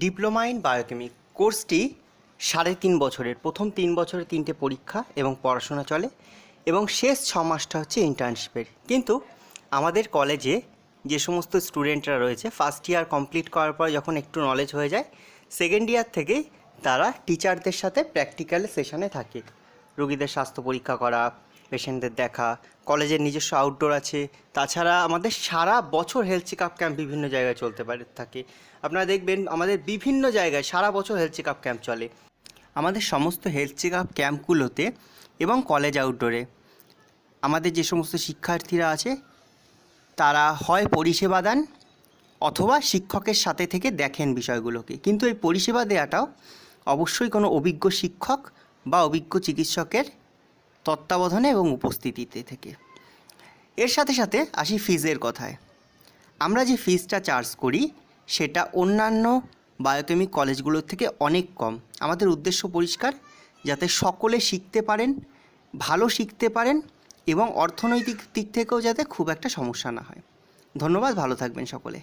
Diploma in biochemic কোর্সটি সাড়ে তিন বছরের। প্রথম তিন বছরে তিনটে পরীক্ষা এবং পড়াশোনা চলে এবং শেষ ছ মাসটা হচ্ছে ইন্টার্নশিপের কিন্তু আমাদের কলেজে যে সমস্ত স্টুডেন্টরা রয়েছে ফার্স্ট ইয়ার কমপ্লিট করার পর যখন একটু নলেজ হয়ে যায় সেকেন্ড ইয়ার থেকেই তারা টিচারদের সাথে প্র্যাকটিক্যাল সেশনে থাকে। রোগীদের স্বাস্থ্য পরীক্ষা করা পেশেন্টদের দেখা কলেজের নিজস্ব আউটডোর আছে। তাছাড়া আমাদের সারা বছর হেলথ চেক আপ ক্যাম্প বিভিন্ন জায়গায় চলতে পারে, থাকে। আপনারা দেখবেন আমাদের বিভিন্ন জায়গায় সারা বছর হেলথ চেক আপ ক্যাম্প চলে। আমাদের সমস্ত হেলথ চেক আপ ক্যাম্পগুলোতে এবং কলেজ আউটডোরে আমাদের যে সমস্ত শিক্ষার্থীরা আছে, তারা হয় পরিষেবা দেন অথবা শিক্ষকের সাথে থেকে দেখেন বিষয়গুলোকে। কিন্তু এই পরিষেবা দেওয়াটাও অবশ্যই কোনো অভিজ্ঞ শিক্ষক বা অভিজ্ঞ চিকিৎসকের তত্ত্বাবধানে এবং উপস্থিতিতে থেকে। এর সাথে সাথে আসি ফিজের কথায়। আমরা যে ফিজটা চার্জ করি, সেটা অন্যান্য বায়োকেমিক কলেজগুলোর থেকে অনেক কম। আমাদের উদ্দেশ্য পরিষ্কার, যাতে সকলে শিখতে পারেন, ভালো শিখতে পারেন এবং অর্থনৈতিক দিক থেকেও যাতে খুব একটা সমস্যা না হয়। ধন্যবাদ, ভালো থাকবেন সকলে।